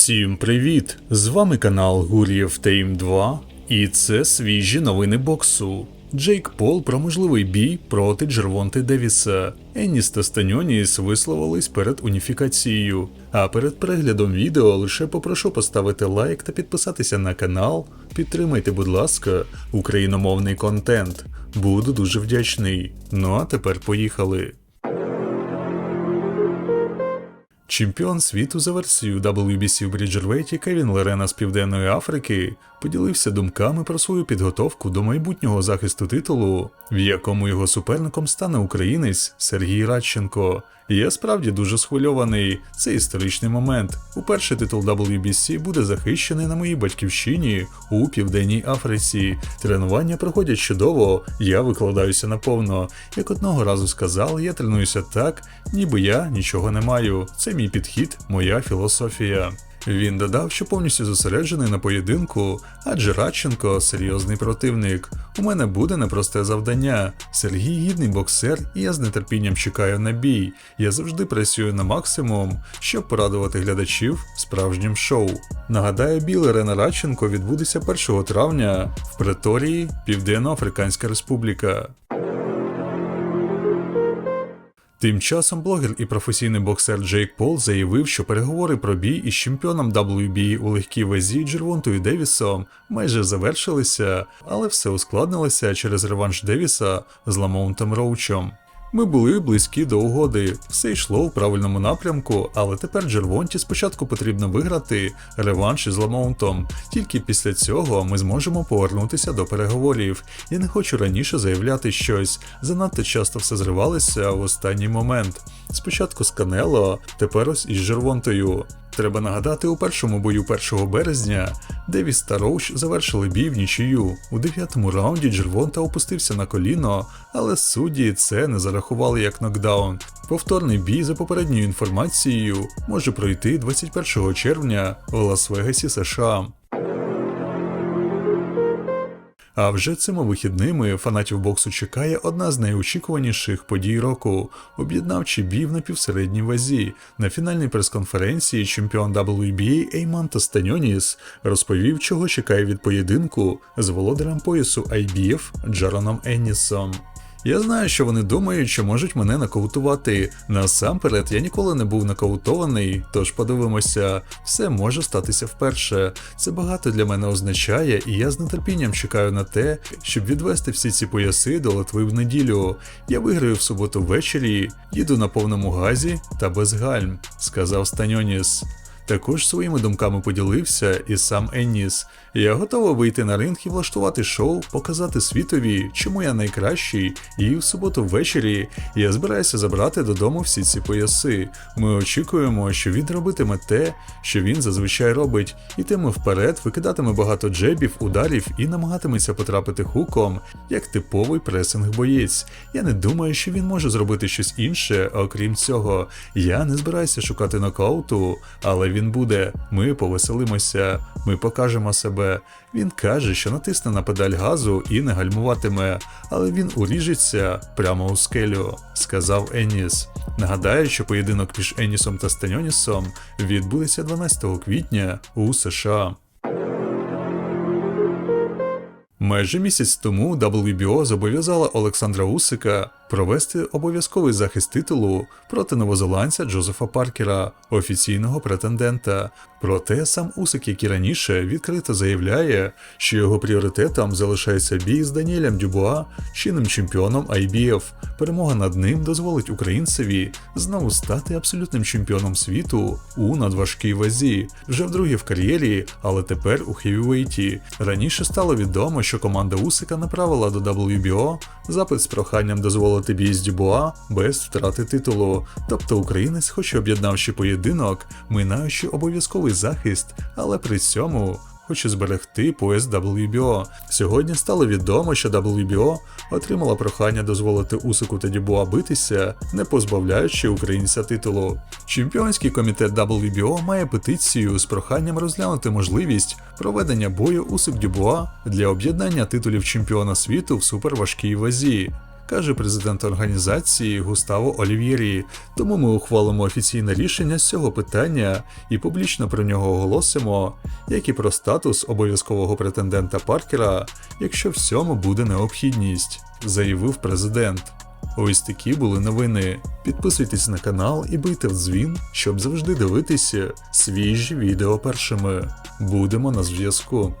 Всім привіт! З вами канал Гур'єв Тейм 2, і це свіжі новини боксу. Джейк Пол про можливий бій проти Джервонти Девіса. Енніс та Станьоніс висловились перед уніфікацією. А перед переглядом відео лише попрошу поставити лайк та підписатися на канал. Підтримайте, будь ласка, україномовний контент. Буду дуже вдячний. Ну а тепер поїхали. Чемпіон світу за версією WBC в Бріджервейті Кевін Лерена з Південної Африки поділився думками про свою підготовку до майбутнього захисту титулу, в якому його суперником стане українець Сергій Радченко. Я справді дуже схвильований. Це історичний момент. Уперше титул WBC буде захищений на моїй батьківщині у Південній Африці. Тренування проходять чудово, я викладаюся наповно. Як одного разу сказав, я тренуюся так, ніби я нічого не маю. Це мій підхід, моя філософія. Він додав, що повністю зосереджений на поєдинку, адже Радченко серйозний противник. У мене буде непросте завдання. Сергій гідний боксер, і я з нетерпінням чекаю на бій. Я завжди працюю на максимум, щоб порадувати глядачів справжнім шоу. Нагадаю, бій Лерена Радченко відбудеться 1 травня в Преторії, Південно-Африканська Республіка. Тим часом блогер і професійний боксер Джейк Пол заявив, що переговори про бій із чемпіоном WBA у легкій вазі Джервонтою Девісом майже завершилися, але все ускладнилося через реванш Девіса з Ламоунтом Роучем. Ми були близькі до угоди, все йшло в правильному напрямку, але тепер Джервонті спочатку потрібно виграти реванш із Ламоунтом. Тільки після цього ми зможемо повернутися до переговорів. Я не хочу раніше заявляти щось. Занадто часто все зривалося в останній момент. Спочатку з Канело, тепер ось із Жервонтою. Треба нагадати, у першому бою 1 березня Девіс та Роуч завершили бій в нічию. У дев'ятому раунді Джервонта опустився на коліно, але судді це не зарахували як нокдаун. Повторний бій за попередньою інформацією може пройти 21 червня в Лас-Вегасі, США. А вже цими вихідними фанатів боксу чекає одна з найочікуваніших подій року об'єднавчий бій в напівсередній вазі. На фінальній прес-конференції чемпіон WBA Ейман Тастаньоніс розповів, чого чекає від поєдинку з володарем поясу IBF Джароном Еннісом. Я знаю, що вони думають, що можуть мене нокаутувати. Насамперед, я ніколи не був нокаутований, тож подивимося, все може статися вперше. Це багато для мене означає, і я з нетерпінням чекаю на те, щоб відвести всі ці пояси до Литви в неділю. Я виграю в суботу ввечері, їду на повному газі та без гальм, сказав Станьоніс. Також своїми думками поділився і сам Енніс. Я готовий вийти на ринг і влаштувати шоу, показати світові, чому я найкращий, і в суботу ввечері я збираюся забрати додому всі ці пояси. Ми очікуємо, що він робитиме те, що він зазвичай робить, ітиме вперед, викидатиме багато джебів, ударів і намагатиметься потрапити хуком, як типовий пресинг-боєць. Я не думаю, що він може зробити щось інше, окрім цього. Я не збираюся шукати нокауту, але він буде. Ми повеселимося, ми покажемо себе. Він каже, що натисне на педаль газу і не гальмуватиме, але він уріжеться прямо у скелю, сказав Еніс. Нагадаю, що поєдинок між Енісом та Станьонісом відбудеться 12 квітня у США. Майже місяць тому WBO зобов'язала Олександра Усика провести обов'язковий захист титулу проти новозеландця Джозефа Паркера, офіційного претендента. Проте сам Усик, як і раніше, відкрито заявляє, що його пріоритетом залишається бій з Даніелем Дюбуа, чинним чемпіоном IBF. Перемога над ним дозволить українцеві знову стати абсолютним чемпіоном світу у надважкій вазі, вже вдруге в кар'єрі, але тепер у хевівейті. Раніше стало відомо, що команда Усика направила до WBO запит з проханням дозволити бій з Дюбуа без втрати титулу. Тобто українець, хоч об'єднавши поєдинок, минаючи обов'язковий захист, але при цьому хоче зберегти пояс WBO. Сьогодні стало відомо, що WBO отримала прохання дозволити Усику та Дюбуа битися, не позбавляючи українця титулу. Чемпіонський комітет WBO має петицію з проханням розглянути можливість проведення бою Усик Дюбуа для об'єднання титулів чемпіона світу в суперважкій вазі. Каже президент організації Густаво Олів'єрі. Тому ми ухвалимо офіційне рішення з цього питання і публічно про нього оголосимо, як і про статус обов'язкового претендента Паркера, якщо в цьому буде необхідність, заявив президент. Ось такі були новини. Підписуйтесь на канал і бийте в дзвін, щоб завжди дивитися свіжі відео першими. Будемо на зв'язку.